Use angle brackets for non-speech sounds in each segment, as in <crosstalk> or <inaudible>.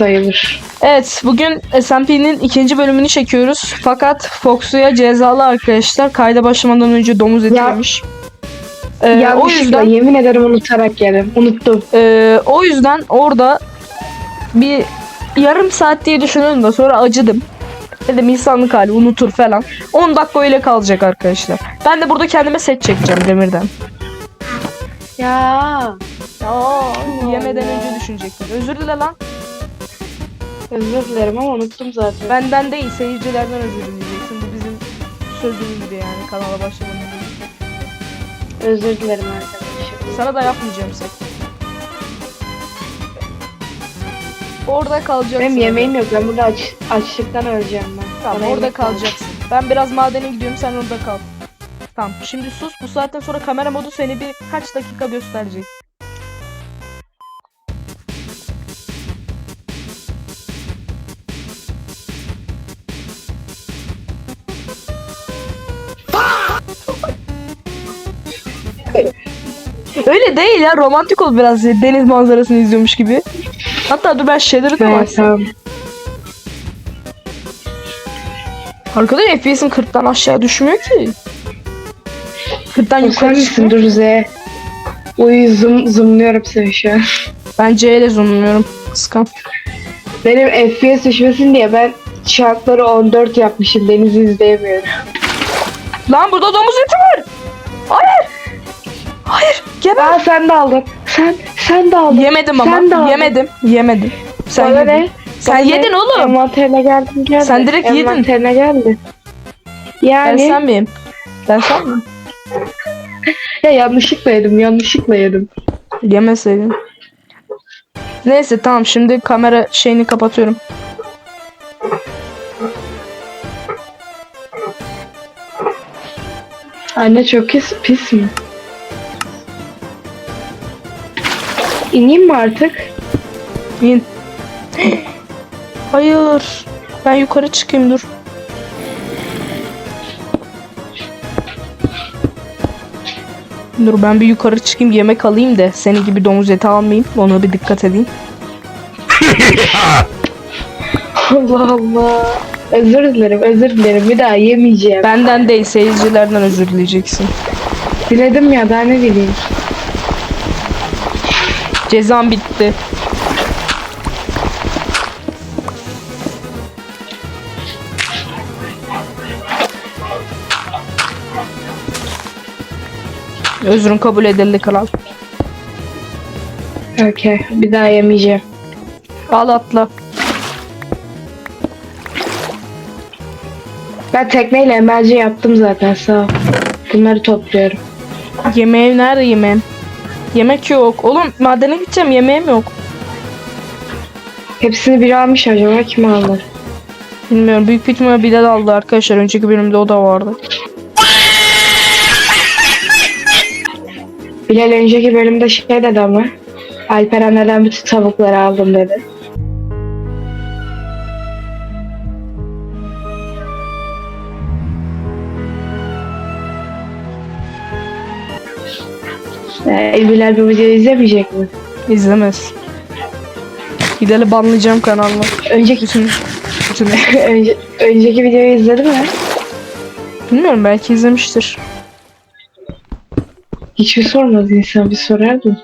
sayılır. Evet bugün SMP'nin ikinci bölümünü çekiyoruz. Fakat Fox'uya cezalı arkadaşlar kayda başlamadan önce domuz eti Ya- yemiş. Ee, o yüzden yemin ederim unutarak yedim. Unuttum. e, o yüzden orada bir yarım saat diye düşündüm de sonra acıdım. Dedim insanlık hali unutur falan. 10 dakika öyle kalacak arkadaşlar. Ben de burada kendime set çekeceğim demirden. Ya. Yemeden önce düşünecektim. Özür dile lan. Özür dilerim ama unuttum zaten. Benden değil seyircilerden özür dileyeceksin. Bu bizim sözümüzdü yani kanala başlamadan önce. Özür dilerim arkadaşım. Sana da yapmayacağım set. Orada kalacaksın. Benim yemeğim yok. Ben burada aç, açlıktan öleceğim ben. Tamam Bana orada kalacaksın. Ben biraz madene gidiyorum sen orada kal. Tamam şimdi sus bu saatten sonra kamera modu seni bir kaç dakika gösterecek. Öyle değil ya romantik ol biraz deniz manzarasını izliyormuş gibi. Hatta dur ben şeyleri de var. tamam. Arkadaş FPS'im 40'tan aşağı düşmüyor ki. 40'tan O sen yukarı çıkıyor. Dur Z. Uy zoom, zoomluyorum seni şu an. Ben C'yle zoomluyorum. Kıskan. Benim FPS düşmesin diye ben şartları 14 yapmışım. Denizi izleyemiyorum. Lan burada domuz eti var. Hayır. Hayır. Geber. Aa sen de aldın. Sen sen de aldın. Yemedim ama. Sen de aldın. Yemedim. Yemedim. Sen Bana yedin. ne? Sen Bana yedin ne? oğlum. Envanterine geldim geldi. Sen direkt yedin. Envanterine geldi. Ben Yani sen miyim? Ben sen miyim? <laughs> ya yanlışlıkla yedim yanlışlıkla yedim. Yemeseydin. Neyse tamam şimdi kamera şeyini kapatıyorum. Anne çok pis, pis mi? İneyim mi artık? İn. Hayır. Ben yukarı çıkayım dur. Dur ben bir yukarı çıkayım yemek alayım da seni gibi domuz eti almayayım. Ona bir dikkat edeyim. Allah Allah. Özür dilerim, özür dilerim. Bir daha yemeyeceğim. Benden değil seyircilerden özür dileyeceksin. Diledim ya, daha ne bileyim. Cezam bitti. Özrün kabul edildi kral. Okey, bir daha yemeyeceğim. Al atla. Ben tekneyle emelci yaptım zaten, sağ ol. Bunları topluyorum. Yemeğim nerede yemeğim? Yemek yok. Oğlum madene gideceğim yemeğim yok. Hepsini biri almış acaba, kim aldı? Bilmiyorum büyük bir ihtimalle Bilal aldı arkadaşlar. Önceki bölümde o da vardı. Bilal önceki bölümde şey dedi ama. Alperen neden bütün tavukları aldım dedi. Ee, Bilal bu videoyu izlemeyecek mi? İzlemez. Bilal'i banlayacağım kanalına. Önceki Bütün, bütün. <laughs> Önce, önceki videoyu izledi mi? Bilmiyorum belki izlemiştir. Hiç mi sormaz insan bir sorardı.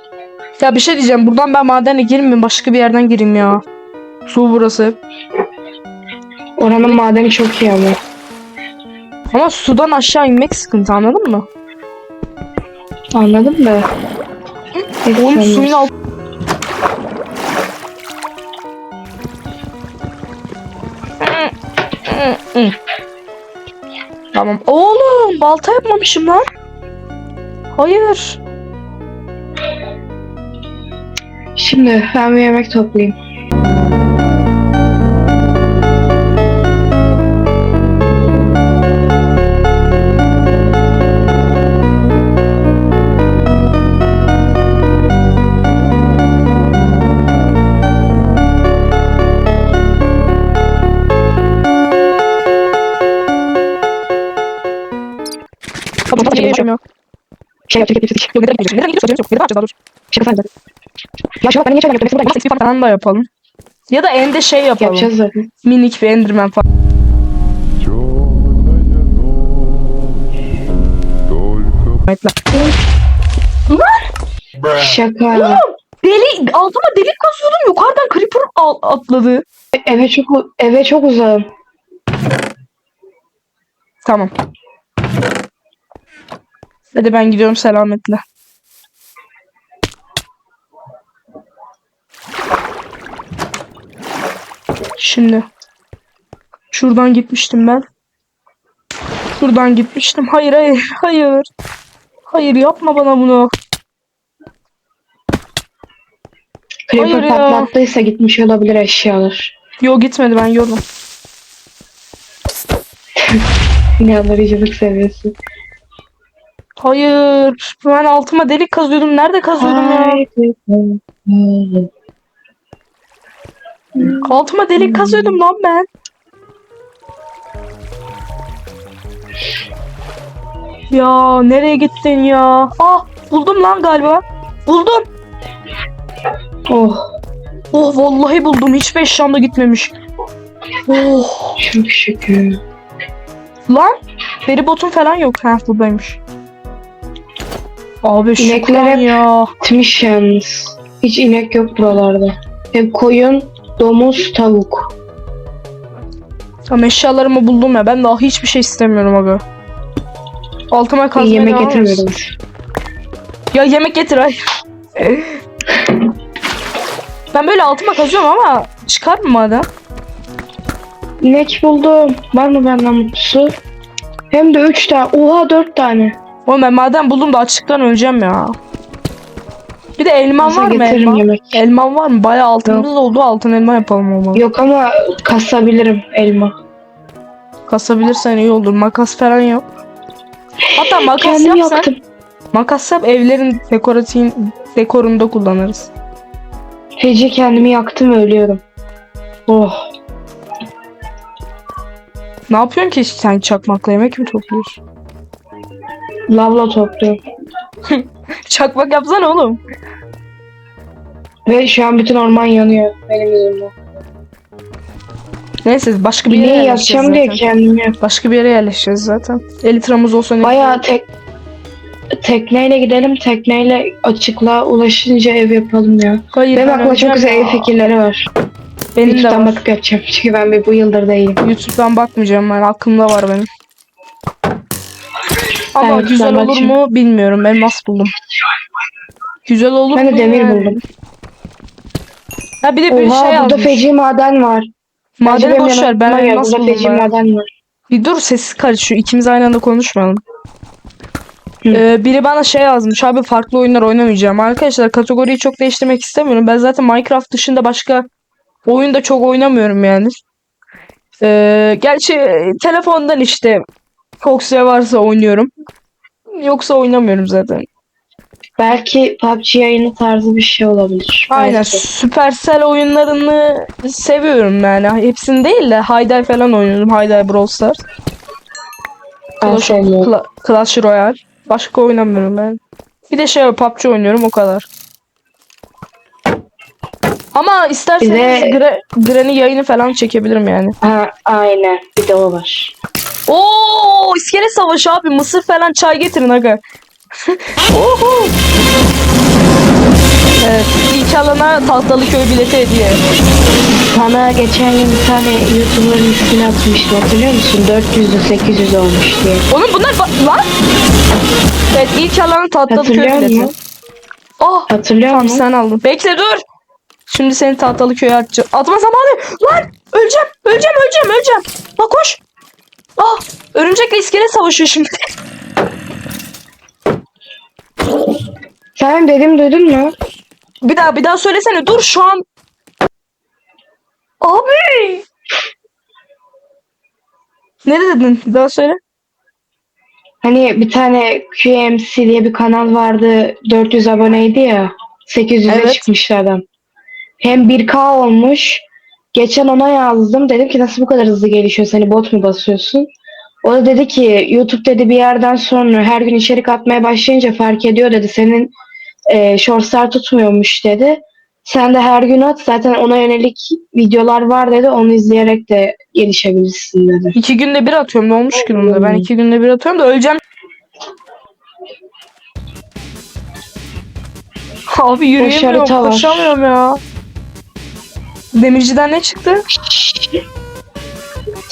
Ya bir şey diyeceğim. Buradan ben madene girmeyeyim. Başka bir yerden gireyim ya. Su burası. Oranın madeni çok iyi ama. Ama sudan aşağı inmek sıkıntı anladın mı? Anladım da. Oğlum suyun alt... Tamam. Oğlum balta yapmamışım lan. Hayır. Şimdi ben bir yemek toplayayım. Şey yapacak, yapacak, yapacak. Yok neden gitmeyeceğiz? Neden gidiyoruz? Yok. Neden yapacağız daha doğrusu? Şey efendim Ya şu bak ben niye çaylar yaptım? Mesela buraya falan. falan da yapalım. Ya da ende şey yapalım. Yapacağız zaten. Minik bir enderman falan. Şaka. Deli, altıma delik kazıyordum yukarıdan creeper al, atladı. Eve çok eve çok uzağım. Tamam. Hadi ben gidiyorum selametle. Şimdi. Şuradan gitmiştim ben. Şuradan gitmiştim. Hayır hayır hayır. Hayır yapma bana bunu. Creeper Hayır ya. patlattıysa gitmiş olabilir eşyalar. Yo gitmedi ben gördüm. <laughs> İnandırıcılık seviyesi. Hayır. Ben altıma delik kazıyordum. Nerede kazıyordum ya? Altıma delik kazıyordum lan ben. Ya nereye gittin ya? Ah buldum lan galiba. Buldum. Oh Oh vallahi buldum. Hiçbir eşyam da gitmemiş. Oh çok şükür. lan. Feribotun falan yok. Ha buradaymış. Abi İnekler şükran hep- ya. Bitmiş yalnız. Hiç inek yok buralarda. Hep koyun, domuz, tavuk. Tamam eşyalarımı buldum ya. Ben daha hiçbir şey istemiyorum aga. Altıma kazmaya yemek devam getirmedim. Ya yemek getir ay. ben böyle altıma kazıyorum ama çıkar mı maden? İnek buldum. Var mı benden mutlusu? Hem de üç tane. Oha dört tane. Oğlum ben maden buldum da açlıktan öleceğim ya. Bir de elman Nasıl var mı getiririm elma? yemek? Elman var mı? Bayağı altınımız oldu. Altın elma yapalım olmalı. Yok ama kasabilirim elma. Kasabilirsen iyi olur. Makas falan yok. Hatta makas Kendim yapsan, yaptım. makas yap evlerin dekoratif dekorunda kullanırız. Feci kendimi yaktım ölüyorum. Oh. Ne yapıyorsun ki sen çakmakla yemek mi topluyorsun? Lavla topluyorum. <laughs> Çakmak yapsana oğlum. Ve şu an bütün orman yanıyor benim yüzümden. Neyse başka bir yere yerleşeceğiz yakacağım diye zaten. kendimi. Başka bir yere yerleşeceğiz zaten. Elitramız olsa ne? Bayağı tek tekneyle gidelim. Tekneyle açıklığa ulaşınca ev yapalım ya. Hayır, Benim ben aklıma çok güzel ev fikirleri var. Benim de YouTube'dan var. bakıp yapacağım. <laughs> Çünkü ben bir bu yıldır değilim. YouTube'dan bakmayacağım ben. Aklımda var benim. Ama Evet, güzel ben olur bakayım. mu bilmiyorum. Elmas buldum. Güzel olur Ben mu? de demir yani? buldum. Ha bir de bir Oha şey burada yazmış. feci maden var. Bence Madeni benim boş ver. Ben gel, elmas Burada buldum. feci maden var. Bir dur sessiz karışıyor. İkimiz aynı anda konuşmayalım. Hı. Ee, biri bana şey yazmış abi farklı oyunlar oynamayacağım. Arkadaşlar kategoriyi çok değiştirmek istemiyorum. Ben zaten Minecraft dışında başka oyunda çok oynamıyorum yani. Ee, gerçi e, telefondan işte Fox'ya varsa oynuyorum. Yoksa oynamıyorum zaten. Belki PUBG yayını tarzı bir şey olabilir. Aynen Belki. Supercell oyunlarını seviyorum yani. Hepsini değil de Hayday falan oynuyorum. Hayday Brawl Stars. Clash. Cla- Clash Royale. Başka oynamıyorum ben. Bir de şey PUBG oynuyorum o kadar. Ama isterseniz Gra- Granny yayını falan çekebilirim yani. Ha, aynen. Bir de o var. Oo, iskelet savaşı abi. Mısır falan çay getirin aga. <laughs> Oho. evet, ilk alana tahtalı köy bileti hediye. Sana geçen gün bir tane YouTuber'ın ismini atmıştı hatırlıyor musun? 400'lü 800 olmuş diye. Oğlum bunlar ba- lan. Evet, ilk alanın tahtalı köy Hatırlıyor bileti. musun? Oh, Hatırlıyor tamam musun? sen aldın. Bekle dur. Şimdi seni tahtalı köye atacağım. Atma zamanı. Lan öleceğim, öleceğim, öleceğim, öleceğim. Lan koş. Ah, iskelet savaşıyor şimdi. Sen dedim duydun mu? Bir daha bir daha söylesene. Dur şu an. Abi. Ne dedin? Bir daha söyle. Hani bir tane QMC diye bir kanal vardı. 400 aboneydi ya. 800'e Evet. çıkmıştı adam. Hem 1K olmuş. Geçen ona yazdım. Dedim ki nasıl bu kadar hızlı gelişiyor? Seni bot mu basıyorsun? O da dedi ki YouTube dedi bir yerden sonra her gün içerik atmaya başlayınca fark ediyor dedi. Senin e, shortslar tutmuyormuş dedi. Sen de her gün at. Zaten ona yönelik videolar var dedi. Onu izleyerek de gelişebilirsin dedi. İki günde bir atıyorum. Ne olmuş ki bunda? Ben iki günde bir atıyorum da öleceğim. Abi yürüyemiyorum. Koşamıyorum ya. Demirciden ne çıktı?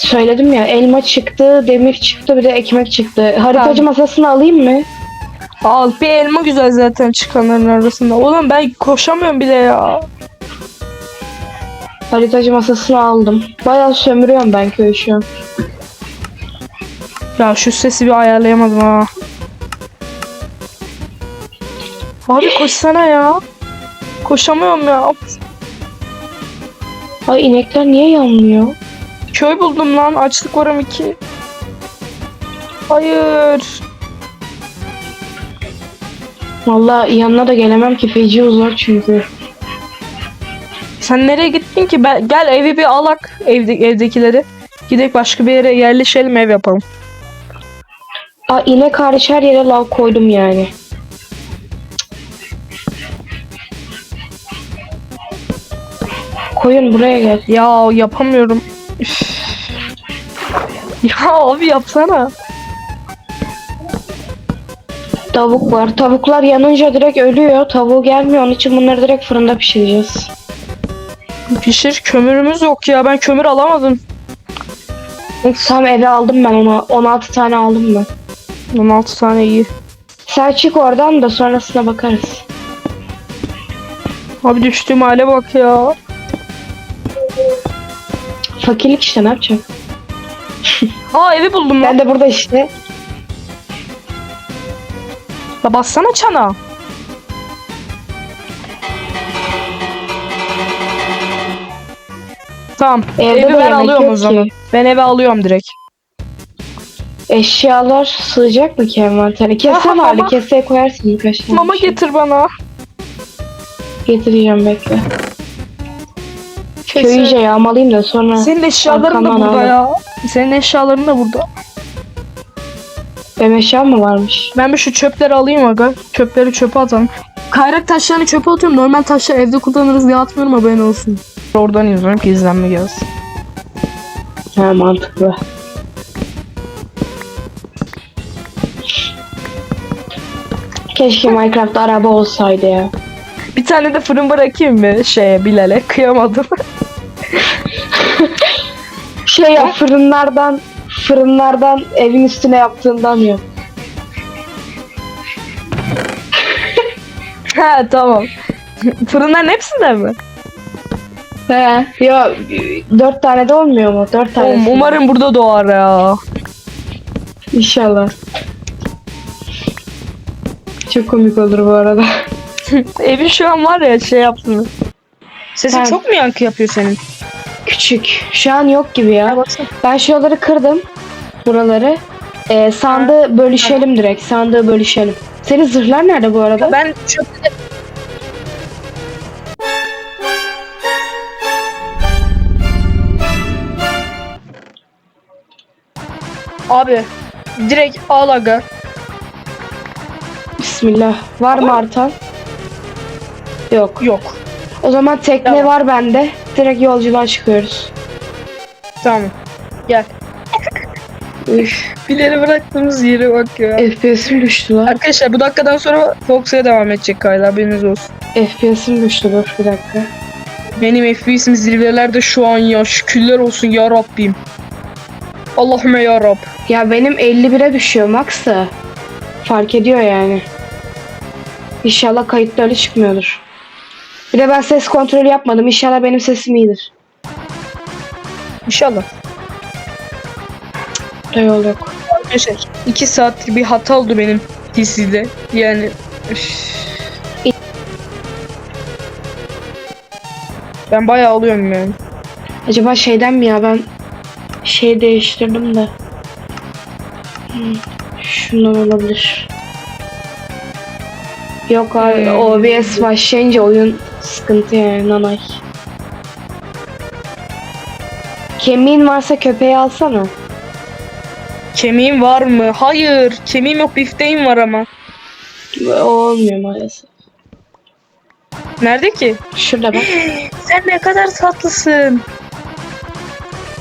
Söyledim ya elma çıktı, demir çıktı, bir de ekmek çıktı. Haritacı Tamam. masasını alayım mı? Al bir elma güzel zaten çıkanların arasında. Oğlum ben koşamıyorum bile ya. Haritacı masasını aldım. Bayağı sömürüyorum ben köyü şu an. Ya şu sesi bir ayarlayamadım ha. Abi koşsana ya. Koşamıyorum ya. Ay inekler niye yanmıyor? Köy buldum lan. Açlık var iki. Hayır. Vallahi yanına da gelemem ki feci uzak çünkü. Sen nereye gittin ki? Ben, gel evi bir alak evde, evdekileri. Gidek başka bir yere yerleşelim ev yapalım. Aa inek hariç her yere lav koydum yani. Koyun buraya gel. Ya yapamıyorum. Ya abi yapsana. Tavuk var. Tavuklar yanınca direkt ölüyor. Tavuğu gelmiyor. Onun için bunları direkt fırında pişireceğiz. Pişir kömürümüz yok ya. Ben kömür alamadım. Tam eve aldım ben onu. 16 tane aldım ben. 16 tane iyi. Sen çık oradan da sonrasına bakarız. Abi düştüğüm hale bak ya. Fakirlik işte ne yapacağım? <laughs> Aa evi buldum lan. Ben de burada işte. La bassana çana. Tamam. Evde evi de ben yemek alıyorum o zaman. ki. Ben eve alıyorum direkt. Eşyalar sığacak mı ki envantere? Kese Aha, mama. Keseye koyarsın birkaç tane. Mama şey. getir bana. Getireceğim bekle. Köyü Kese. iyice yağmalayayım da sonra Senin eşyaların da Arkamdan burada al. ya. Senin eşyaların da burada. benim eşyam mı varmış? Ben bir şu çöpleri alayım aga. Çöpleri çöpe atalım. Kayrak taşlarını çöpe atıyorum. Normal taşları evde kullanırız diye atmıyorum haberin olsun. Oradan izliyorum ki izlenme gelsin. Ha mantıklı. Keşke Minecraft'ta araba olsaydı ya. Bir tane de fırın bırakayım mı şeye Bilal'e? Kıyamadım. Şey ya fırınlardan fırınlardan evin üstüne yaptığından yok. <laughs> ha tamam. Fırınların hepsinde mi? He. Ya dört tane de olmuyor mu? Dört tane. Oğlum, umarım burada doğar ya. İnşallah. Çok komik olur bu arada. <laughs> Evin şu an var ya şey yaptın. Sesin Ben- çok mu yankı yapıyor senin? Küçük. Şu an yok gibi ya. baksana. Ben şuraları kırdım. Buraları. Ee, sandığı bölüşelim direkt. Sandığı bölüşelim. Senin zırhlar nerede bu arada? Ben çöpte... Abi direkt al aga. Bismillah. Var mı artan? Yok. Yok. O zaman tekne Tamam. var bende. Direkt yolculuğa çıkıyoruz. Tamam. Gel. Üf. Bileri bıraktığımız yere bak ya. FPS'im düştü lan. Arkadaşlar bu dakikadan sonra Fox'a devam edecek kayda haberiniz olsun. FPS'im düştü dur bir dakika. Benim FPS'im zirvelerde şu an ya şükürler olsun ya Rabbim. Allahümme ya Rab. Ya benim 51'e düşüyor max da. Fark ediyor yani. İnşallah kayıtta öyle çıkmıyordur. Bir de ben ses kontrolü yapmadım. İnşallah benim sesim iyidir. İnşallah. Da yol yok. Arkadaşlar 2 saatlik bir hata oldu benim PC'de. Yani. Ben bayağı alıyorum yani. Acaba şeyden mi ya ben şey değiştirdim de. Hmm, Şundan olabilir. Yok abi Hmm. OBS başlayınca oyun sıkıntı yani nanay. Kemiğin varsa köpeği alsana. Kemiğim var mı? Hayır. Kemiğim yok bifteğim var ama. Olmuyor maalesef. Nerede ki? Şurada bak. <gasps> Sen ne kadar tatlısın.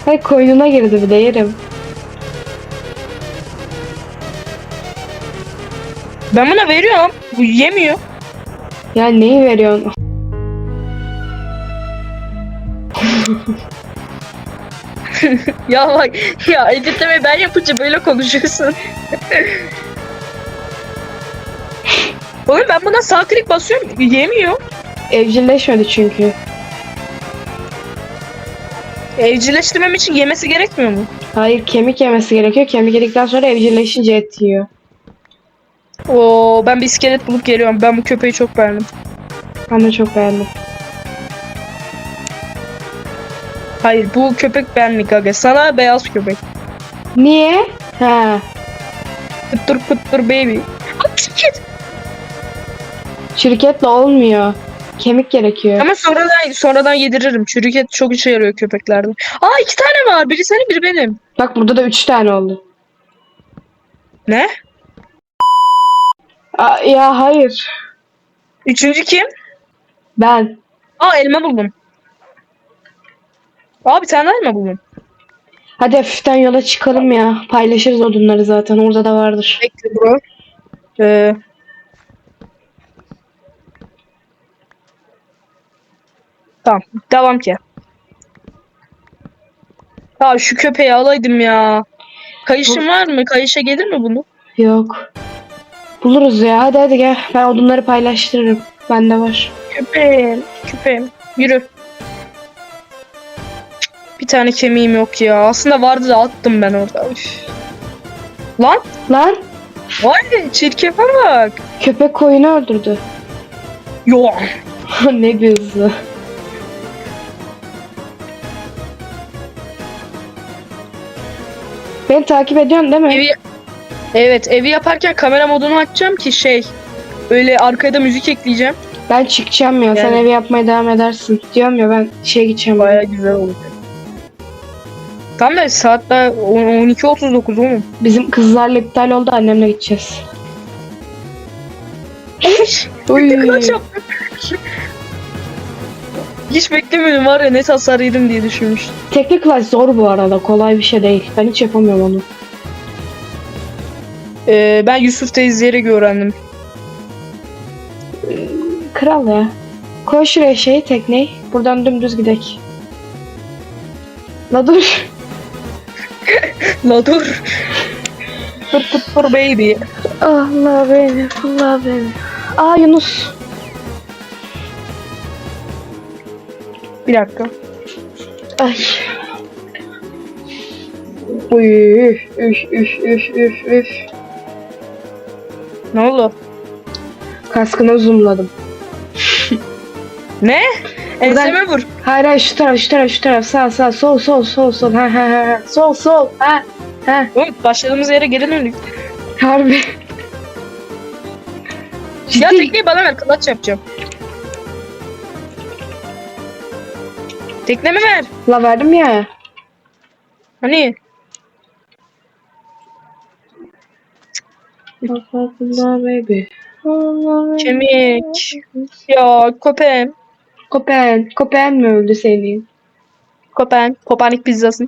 Hay koynuna girdi bir de yerim. Ben buna veriyorum. Bu yemiyor. Ya neyi veriyorsun? <laughs> Ya bak ya editleme ben yapınca böyle konuşuyorsun. <laughs> Oğlum ben buna sağ klik basıyorum yemiyor. Evcilleşmedi çünkü. Evcilleştirmem için yemesi gerekmiyor mu? Hayır kemik yemesi gerekiyor. Kemik yedikten sonra evcilleşince et yiyor. Oo ben bir iskelet bulup geliyorum. Ben bu köpeği çok beğendim. Ben de çok beğendim. Hayır bu köpek benlik aga. Sana beyaz köpek. Niye? Ha. Kıttır kıttır baby. Çirkin. Şirketle olmuyor. Kemik gerekiyor. Ama sonradan sonradan yediririm. Çürük et çok işe yarıyor köpeklerde. Aa iki tane var. Biri senin biri benim. Bak burada da üç tane oldu. Ne? Aa, ya hayır. Üçüncü kim? Ben. Aa elma buldum. Bir tane daha elma buldum. Hadi hafiften yola çıkalım ya. Paylaşırız odunları zaten. Orada da vardır. Bekle bro. Ee, tamam. Devam ki. Ya şu köpeği alaydım ya. Kayışın var mı? Kayışa gelir mi bunu? Yok. Buluruz ya. Hadi hadi gel. Ben odunları paylaştırırım. Bende var. Köpeğim. Köpeğim. Yürü. Bir tane kemiğim yok ya. Aslında vardı da attım ben orada. Üf. Lan. Lan Vay çirkefe bak. köpek koyunu öldürdü. Yo. <laughs> ne hızlı. Beni takip ediyorsun değil mi? Evi Evet, evi yaparken kamera modunu açacağım ki şey öyle arkaya da müzik ekleyeceğim. Ben çıkacağım ya. Sen Yani- evi yapmaya devam edersin. Diyorum ya ben şeye gideceğim. Baya güzel olacak. Tam da saat daha on- 12.39 oğlum. Bizim kızlarla iptal oldu. Annemle gideceğiz. Çabuk. Hiç beklemiyordum var ya net hasar yedim diye düşünmüştüm. Teknik class zor bu arada. Kolay bir şey değil. Ben hiç yapamıyorum onu. Ee, ben Yusuf'ta izleyerek öğrendim. Kral ya. Koy şuraya şeyi tekneyi. Buradan dümdüz gidek. La dur. <laughs> La dur. Pır pır pır baby. Allah beni. Allah beni. Aa Yunus. Bir dakika. Ay. Uy, üf, üf, üf, üf, üf, üf. Ne oldu? Kaskını zoomladım. <laughs> Ne? Enseme vur. Hayır hayır şu taraf şu taraf şu taraf sağ sağ sol sol sol sol ha ha ha sol sol ha ha Oğlum başladığımız yere geri döndük. harbi. Ya Ciddi. tekneyi bana ver kılaç yapacağım. Teknemi ver. La verdim ya. Hani? Allah baby. Allah Kemik. Ya köpeğim. Kopen. Kopen mi öldü senin? Kopen. Kopanik pizzası.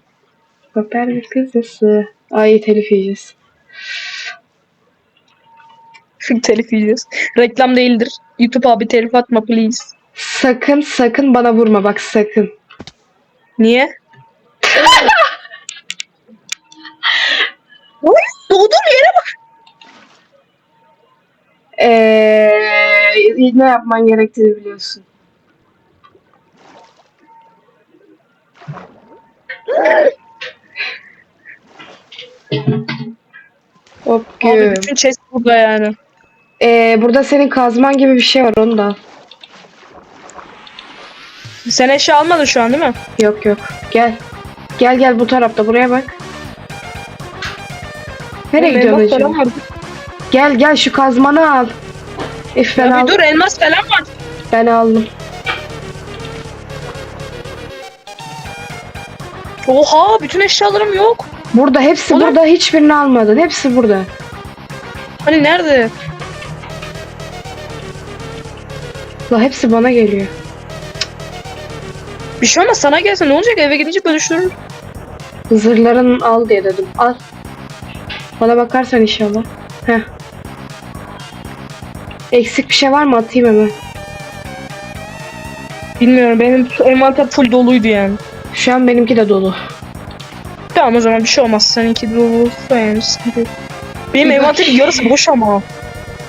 Kopen bir kızısı. Ay telif yiyeceğiz. <laughs> telif yiyeceğiz. Reklam değildir. YouTube abi telif atma please. Sakın sakın bana vurma bak sakın. Niye? Doğduğum yere bak. Eee ne yapman gerektiğini biliyorsun. Hop Abi güm. bütün chest burada yani. Ee, burada senin kazman gibi bir şey var onu da. al. Sen eşya almadın şu an değil mi? Yok yok. Gel. Gel gel bu tarafta buraya bak. Nereye Oğlum, gidiyorsun elmas hacı? falan var. Gel gel şu kazmanı al. If ben, Ya bir dur elmas falan var. ben aldım. Oha bütün eşyalarım yok. Burada hepsi Oğlum. burada hiçbirini almadın. Hepsi burada. Hani nerede? La hepsi bana geliyor. Bir şey olmaz sana gelsin ne olacak eve gidince bölüştürür. Zırhların al diye dedim. Al. Bana bakarsan inşallah. Heh. Eksik bir şey var mı atayım hemen. Bilmiyorum benim envanter full doluydu yani. Şu an benimki de dolu. Tamam o zaman bir şey olmaz. Seninki doluysa yani sıkıntı yok. Benim envanterin yarısı <laughs> boş ama.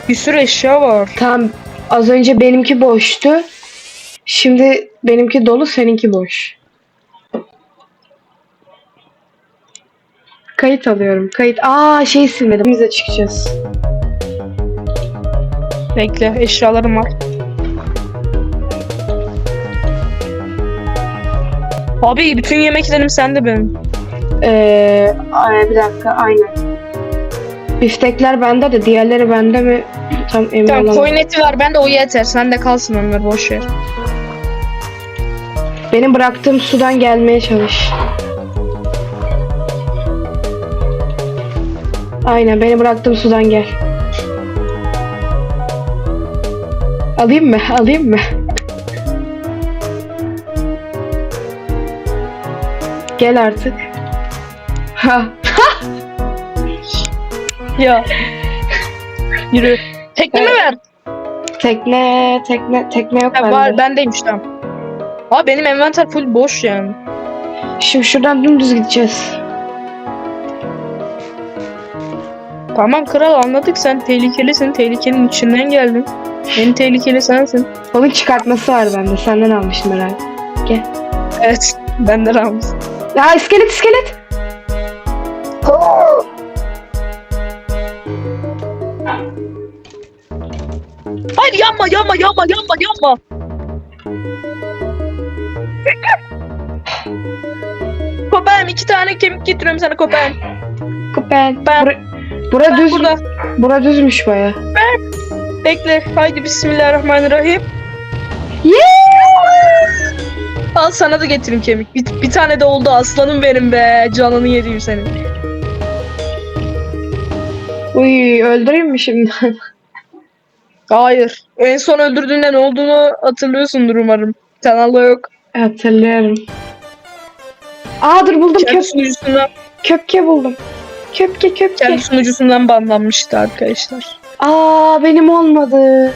Bir sürü eşya var. Tamam. Az önce benimki boştu. Şimdi benimki dolu, seninki boş. Kayıt alıyorum. Kayıt. Aa şey silmedim. Bize çıkacağız. Bekle eşyalarım var. Abi bütün yemeklerim sende benim. Ee, ay, bir dakika aynen. Biftekler bende de diğerleri bende mi? Tam emin Tamam olamadım. koyun eti var bende o yeter. Sende kalsın onlar boş ver. Benim bıraktığım sudan gelmeye çalış. Aynen benim bıraktığım sudan gel. Alayım mı? Alayım mı? Gel artık. Ha. <laughs> Ya. Yürü. Teknemi Evet. ver. Tekne, tekne, tekne yok bende. var bendeymiş tamam. Abi benim envanter full boş yani. Şimdi şuradan dümdüz gideceğiz. Tamam kral anladık sen tehlikelisin. Tehlikenin içinden geldin. En tehlikeli sensin. Onun çıkartması var bende. Senden almıştım herhalde. Evet. <laughs> Benden almış. Ya iskelet iskelet. Hayır yanma yanma yanma yanma yanma. Köpeğim iki tane kemik getiriyorum sana köpeğim. Ben. Ben- Bura, bura Ben düz. burada. Bura düzmüş baya. Bekle. Haydi bismillahirrahmanirrahim. Al sana da getireyim kemik. Bir, bir tane de oldu aslanım benim be. Canını yediğim senin. Uy öldüreyim mi şimdi? <laughs> Hayır. En son öldürdüğünde ne olduğunu hatırlıyorsundur umarım. Kanalda yok. Hatırlıyorum. Aa dur buldum Kendi köp sunucusundan, köpke buldum. Köpke köpke. kendi sunucusundan banlanmıştı arkadaşlar. Aa benim olmadı.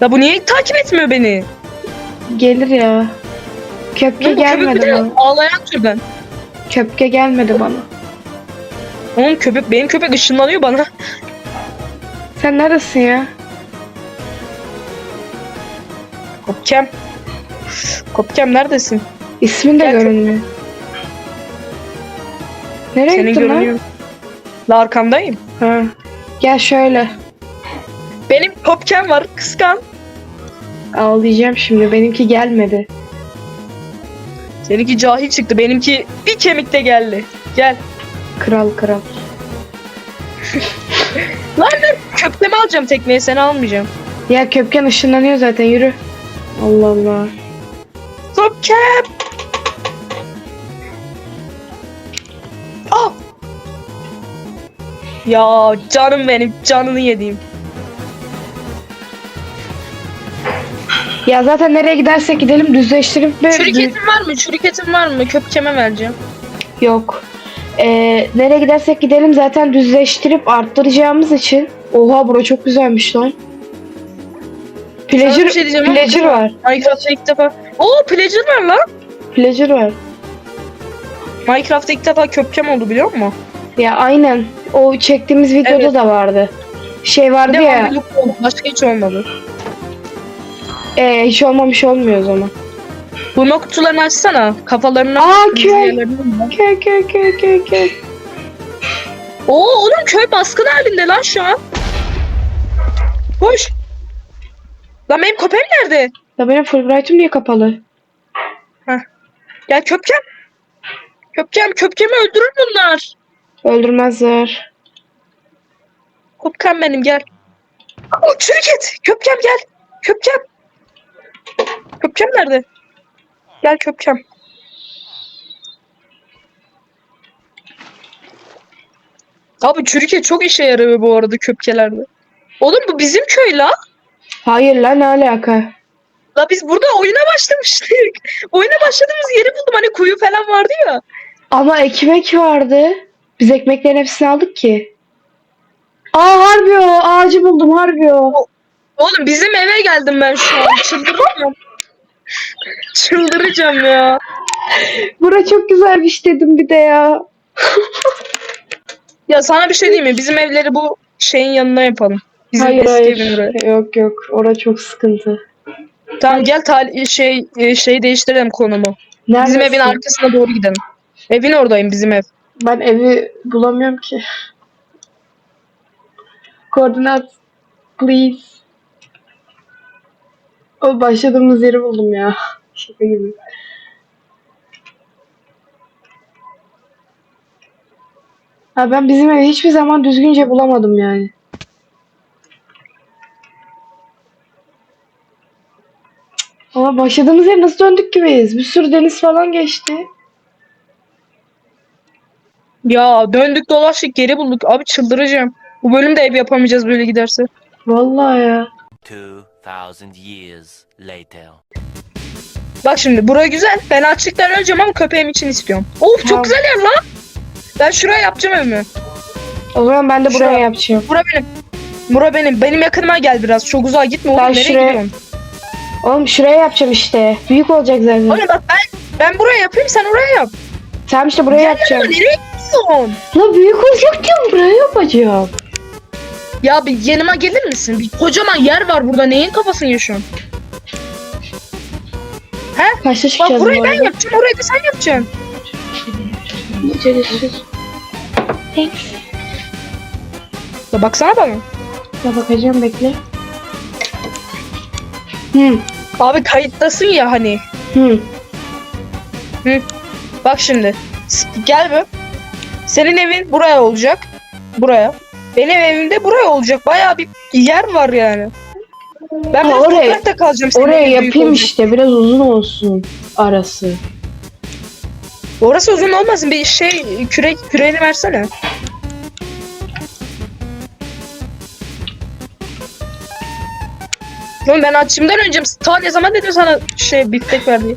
Ya bu niye takip etmiyor beni? Gelir ya. Köpke köpek bir gelmedi de bana. ağlayan türden. Köpke gelmedi bana. Oğlum köpek, benim köpek ışınlanıyor bana. Sen neredesin ya? Kopkem. Kopkem neredesin? İsmin de Gel, görünmüyor. Nereye Senin gittin lan? görünüyor. La arkandayım. Ha. Gel şöyle. Benim kopkem var kıskan. Ağlayacağım şimdi. Benimki gelmedi. Seninki cahil çıktı. Benimki bir kemikte geldi. Gel. Kral kral. <laughs> Lan ben köftemi alacağım tekneye seni almayacağım. Ya köpken ışınlanıyor zaten yürü. Allah Allah. Kopkem. Ah. Ya canım benim canını yediğim. Ya zaten nereye gidersek gidelim düzleştirip ve Çürük etin var mı? Çürük etin var mı? Köpkeme vereceğim. yok. Ee, nereye gidersek gidelim zaten düzleştirip arttıracağımız için. Oha bura çok güzelmiş lan. Pleasure, bir şey diyeceğim ama- pleasure var. Minecraft'ta ilk defa... Oo Pleasure var lan. Pleasure var. Minecraft'ta ilk defa köpkem oldu biliyor musun? Ya aynen. O çektiğimiz videoda Evet. da vardı. Şey vardı ya. Devamlılık oldu. Başka hiç olmadı. E, hiç olmamış olmuyor o zaman. Bu kutularını açsana. Kafalarına... Aa, köy. Köy köy köy köy köy. Oo oğlum köy baskın halinde lan şu an. Koş. Lan benim köpeğim nerede? Ya benim Fulbright'ım niye kapalı? Gel köpkem. Köpkem köpkemi öldürür bunlar. Öldürmezler. Köpkem benim gel. O çürük et. Köpkem gel. Köpkem. Köpkem nerede? Gel köpkem. Abi çürük et çok işe yarıyor bu arada köpkelerde. Oğlum bu bizim köy la. Hayır lan ne alaka? La biz burada oyuna başlamıştık. <laughs> oyuna başladığımız yeri buldum. Hani kuyu falan vardı ya. Ama ekmek vardı. Biz ekmeklerin hepsini aldık ki. Aa harbi o. Ağacı buldum harbi o. Oğlum bizim eve geldim ben şu an. <laughs> Çıldıracağım. Çıldıracağım ya. Bura çok güzelmiş dedim bir de ya. <laughs> Ya sana bir şey diyeyim mi? Bizim evleri bu şeyin yanına yapalım. Bizim hayır eski evin hayır. Yok yok. Ora çok sıkıntı. Tamam gel tal şey şey değiştirelim konumu. Neredesin? Bizim evin arkasına doğru gidelim. Evin oradayım bizim ev. Ben evi bulamıyorum ki. Koordinat please. O başladığımız yeri buldum ya. Şaka gibi. Ha ben bizim evi hiçbir zaman düzgünce bulamadım yani. Ama başladığımız yere nasıl döndük ki biz? Bir sürü deniz falan geçti. Ya döndük dolaştık geri bulduk. Abi çıldıracağım. Bu bölümde ev yapamayacağız böyle giderse. Vallahi ya. 2,000 years later. Bak şimdi bura güzel. Ben açlıktan öleceğim ama köpeğim için istiyorum. Of Tamam. çok güzel yer lan. Ben şuraya yapacağım evimi. O zaman ben de buraya Şuraya. yapacağım. Bura benim. Bura benim. Benim yakınıma gel biraz. Çok uzağa gitme oğlum. Ben Nereye şuraya- gidiyorsun? Oğlum şuraya yapacağım işte. Büyük olacak zaten. Oğlum bak ben ben buraya yapayım sen oraya yap. Tamam işte buraya Gel yapacağım. yanıma, nereye gidiyorsun? La büyük olacak diyorum buraya yapacağım. Ya bir yanıma gelir misin? Bir kocaman yer var burada. Neyin kafasını yaşıyorsun? Kaçta Bak çıkacağız burayı bu ben yapacağım. Orayı da sen yapacaksın. Görüşürüz. Thanks. Ya baksana bana. Ya bakacağım bekle. Hı. Abi kayıttasın ya hani. Hı. Bak şimdi. S- Gel bir. Senin evin buraya olacak. Buraya. Benim evim de buraya olacak. Bayağı bir yer var yani. Ben Ha, oraya- kalacağım. senin Oraya yapayım işte biraz uzun olsun arası. Orası uzun olmasın. Bir şey küre küreğini versene. Oğlum ben açımdan önce ta ne zaman dedim sana şey biftek ver diye.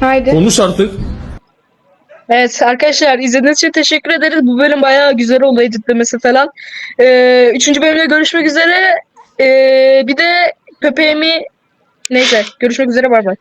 Haydi. Konuş artık. Evet arkadaşlar izlediğiniz için teşekkür ederiz. Bu bölüm bayağı güzel oldu editlemesi falan. Ee, üçüncü bölümde görüşmek üzere. Ee, bir de köpeğimi neyse görüşmek üzere bay bay.